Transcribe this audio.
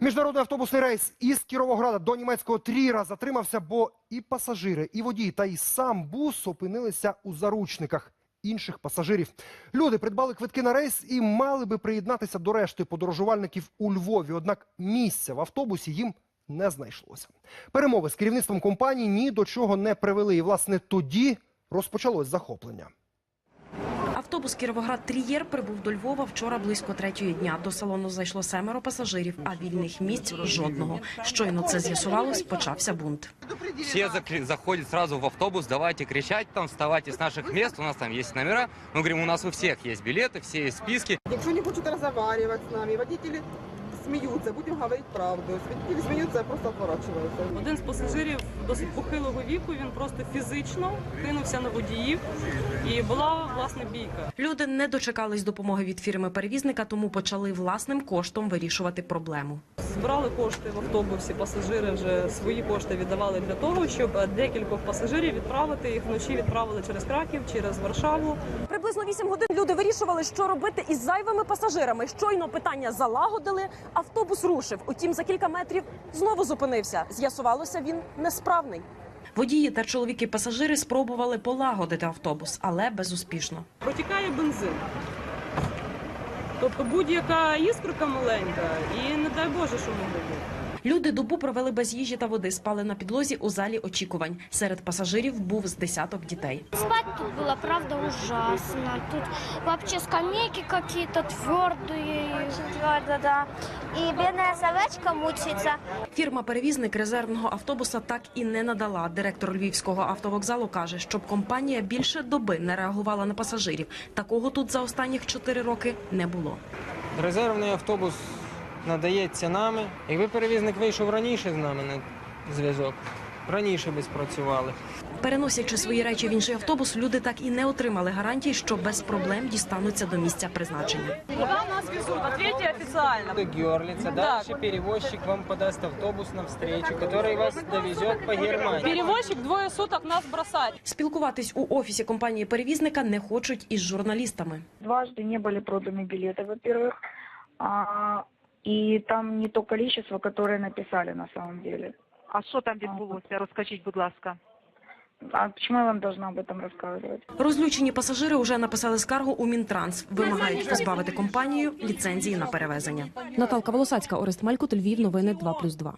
Міжнародний автобусний рейс із Кіровограда до німецького Тріра затримався, бо і пасажири, і водій, та й сам бус опинилися у заручниках інших пасажирів. Люди придбали квитки на рейс і мали би приєднатися до решти подорожувальників у Львові. Однак місця в автобусі їм не знайшлося. Перемови з керівництвом компанії ні до чого не привели. І власне тоді розпочалось захоплення. Автобус Кіровоград Трієр прибув до Львова вчора близько третьої дня. До салону зайшло семеро пасажирів, а вільних місць жодного. Щойно це з'ясувалось, почався бунт. Всі заходять одразу в автобус, давайте кричать там, вставайте з наших міст. у нас там є номера. Ми говоримо, у нас у всіх є білети, всі є списки. Якщо не хочуть розмовляти з нами, водителі сміються, будемо говорити правду. Водителі сміються, просто отворачуються. Один з пасажирів досить похилого віку. Він просто фізично кинувся на водіїв, і була власне бійка. Люди не дочекались допомоги від фірми перевізника, тому почали власним коштом вирішувати проблему. Збирали кошти в автобусі. Пасажири вже свої кошти віддавали для того, щоб декількох пасажирів відправити їх вночі. Відправили через Краків, через Варшаву. Приблизно 8 годин люди вирішували, що робити із зайвими пасажирами. Щойно питання залагодили, автобус рушив. Утім, за кілька метрів знову зупинився. З'ясувалося, він несправний. Водії та чоловіки-пасажири спробували полагодити автобус, але безуспішно. Протікає бензин. Тобто будь-яка іскорка маленька, і не дай Боже, що могло бути. Люди добу провели без їжі та води, спали на підлозі у залі очікувань. Серед пасажирів був з десяток дітей. Спать тут было, правда, ужасно. Тут вообще скамейки какие-то твердые. Очень твердо, да. И бедная собачка мучается. Фірма-перевізник резервного автобуса так і не надала. Директор львівського автовокзалу каже, щоб компанія більше доби не реагувала на пасажирів. Такого тут за останніх чотири роки не було. Резервний автобус надається нами. Якби перевізник вийшов раніше з нами на зв'язок, раніше би спрацювали. Переносячи свої речі в інший автобус, люди так і не отримали гарантій, що без проблем дістануться до місця призначення. Куди нас везуть? Ответьте офіційно. До Георлица, дальше перевозчик вам подаст автобус навстречу, который вас довезет по Германии. Перевозчик двоє суток нас бросать. Спілкуватись у офісі компанії перевізника не хочуть із журналістами. дважды не были проданы билеты, во-первых, и там не то количество, которое написали на самом деле. А що там відбулося? Розкажіть, будь ласка. А чому я вам должна об этом рассказывать? Розлючені пасажири вже написали скаргу у Мінтранс. Вимагають позбавити компанію ліцензії на перевезення. Наталка Волосацька, Орест Малькут, Львів, новини 2+,2.